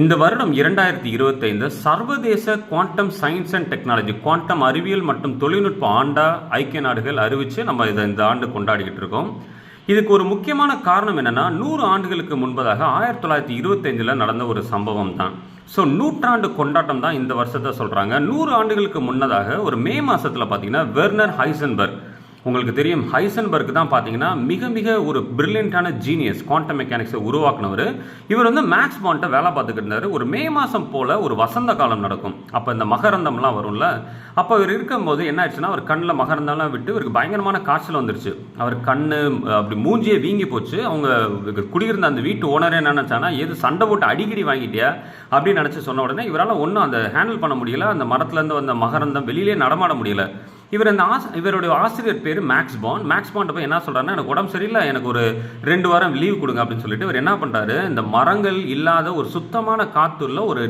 இந்த வருடம் இரண்டாயிரத்தி இருபத்தைந்து சர்வதேச quantum science and technology quantum அறிவியல் மற்றும் தொழில்நுட்ப ஆண்டா ஐக்கிய நாடுகள் அறிவித்து நம்ம இதை இந்த ஆண்டு கொண்டாடிக்கிட்டு இருக்கோம். இதுக்கு ஒரு முக்கியமான காரணம் என்னன்னா நூறு ஆண்டுகளுக்கு முன்பதாக ஆயிரத்தி தொள்ளாயிரத்தி இருபத்தஞ்சில் நடந்த ஒரு சம்பவம் தான். ஸோ நூற்றாண்டு கொண்டாட்டம் தான் இந்த வருஷத்தை சொல்கிறாங்க நூறு ஆண்டுகளுக்கு முன்னதாக ஒரு மே மாதத்தில் பார்த்தீங்கன்னா வெர்னர் ஹைசன்பர்க் உங்களுக்கு தெரியும் ஹைசன்பர்க் தான் பார்த்தீங்கன்னா மிக மிக ஒரு பிரில்லியண்டான ஜீனியஸ் குவாண்டம் மெக்கானிக்ஸை உருவாக்குனவர். இவர் வந்து மேக்ஸ் பாண்ட்டை வேலை பார்த்துக்கிட்டு இருந்தார். ஒரு மே மாதம் போல் ஒரு வசந்த காலம் நடக்கும். அப்போ இந்த மகரந்தம்லாம் வரும்ல. அப்போ இவர் இருக்கும்போது என்ன ஆயிடுச்சுன்னா அவர் கண்ணில் மகரந்தம்லாம் விட்டு இவருக்கு பயங்கரமான காய்ச்சல் வந்துருச்சு. அவர் கண் அப்படி மூஞ்சியே வீங்கி போச்சு. அவங்க குடியிருந்த அந்த வீட்டு ஓனரே என்ன நினச்சானா எது சண்டை போட்டு அடிக்கடி வாங்கிட்டியா? அப்படின்னு நினச்சி சொன்ன உடனே இவரால் ஒன்றும் அந்த ஹேண்டில் பண்ண முடியல. அந்த மரத்துலேருந்து வந்த மகரந்தம் வெளியிலே நடமாட முடியல. இவர் அந்த ஆஸ் இவருடைய ஆசிரியர் பேர் மேக்ஸ் பாண்ட் மேக்ஸ் பாண்ட் போய் என்ன சொல்கிறாருன்னா எனக்கு உடம்பு சரியில்லை எனக்கு ஒரு ரெண்டு வாரம் லீவ் கொடுங்க அப்படின்னு சொல்லிட்டு இவர் என்ன பண்ணுறாரு இந்த மரங்கள் இல்லாத ஒரு சுத்தமான காற்றுள்ள ஒரு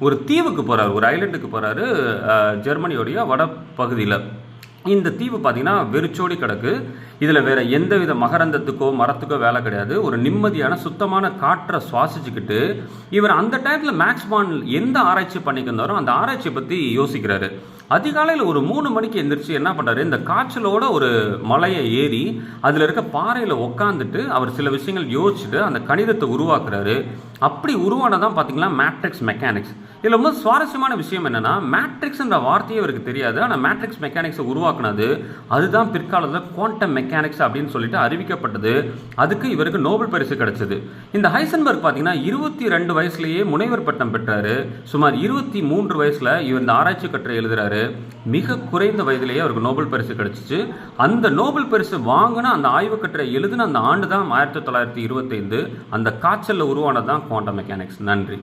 ஒரு தீவுக்கு போகிறார் ஒரு ஐலண்டுக்கு போகிறாரு ஜெர்மனியோடைய வட பகுதியில் இந்த தீவு பார்த்தீங்கன்னா வெறிச்சோடி கிடக்கு. இதில் வேற எந்தவித மகரந்தத்துக்கோ மரத்துக்கோ வேலை கிடையாது. ஒரு நிம்மதியான சுத்தமான காற்றை சுவாசிச்சுக்கிட்டு இவர் அந்த டயத்தில் மேக்ஸ் பான் எந்த ஆராய்ச்சி பண்ணிக்கிருந்தாரோ அந்த ஆராய்ச்சியை பற்றி யோசிக்கிறாரு. அதிகாலையில் ஒரு மூணு மணிக்கு எந்திரிச்சு என்ன பண்ணுறாரு இந்த காய்ச்சலோட ஒரு மலையை ஏறி அதில் இருக்க பாறையில் உட்காந்துட்டு அவர் சில விஷயங்கள் யோசிச்சுட்டு அந்த கணிதத்தை உருவாக்குறாரு. அப்படி உருவானதான் பார்த்தீங்கன்னா மேட்ரிக்ஸ் மெக்கானிக்ஸ் இதில் ரொம்ப சுவாரஸ்யமான விஷயம் என்னென்னா மேட்ரிக்ஸ்ன்ற வார்த்தையே அவருக்கு தெரியாது. ஆனால் மேட்ரிக்ஸ் மெக்கானிக்ஸை உருவாக்குனது. அதுதான் பிற்காலத்தில் குவாண்டம் மெக்கானிக்ஸ் அப்படின்னு சொல்லிட்டு அறிவிக்கப்பட்டது. அதுக்கு இவருக்கு நோபல் பரிசு கிடைச்சது. இந்த ஹைசன்பர்க் பார்த்தீங்கன்னா இருபத்தி ரெண்டு வயசுலேயே முனைவர் பட்டம் பெற்றாரு. சுமார் இருபத்தி மூன்று வயசில் இவர் இந்த ஆராய்ச்சி கட்டுரை எழுதுறாரு. மிக குறைந்த வயதிலேயே அவருக்கு நோபல் பரிசு கிடைச்சிச்சு. அந்த நோபல் பரிசு வாங்கின அந்த ஆய்வு கட்டுரை எழுதின அந்த ஆண்டு தான் ஆயிரத்தி தொள்ளாயிரத்தி இருபத்தைந்து அந்த காய்ச்சலில் உருவானது தான் குவாண்டம் மெக்கானிக்ஸ் நன்றி.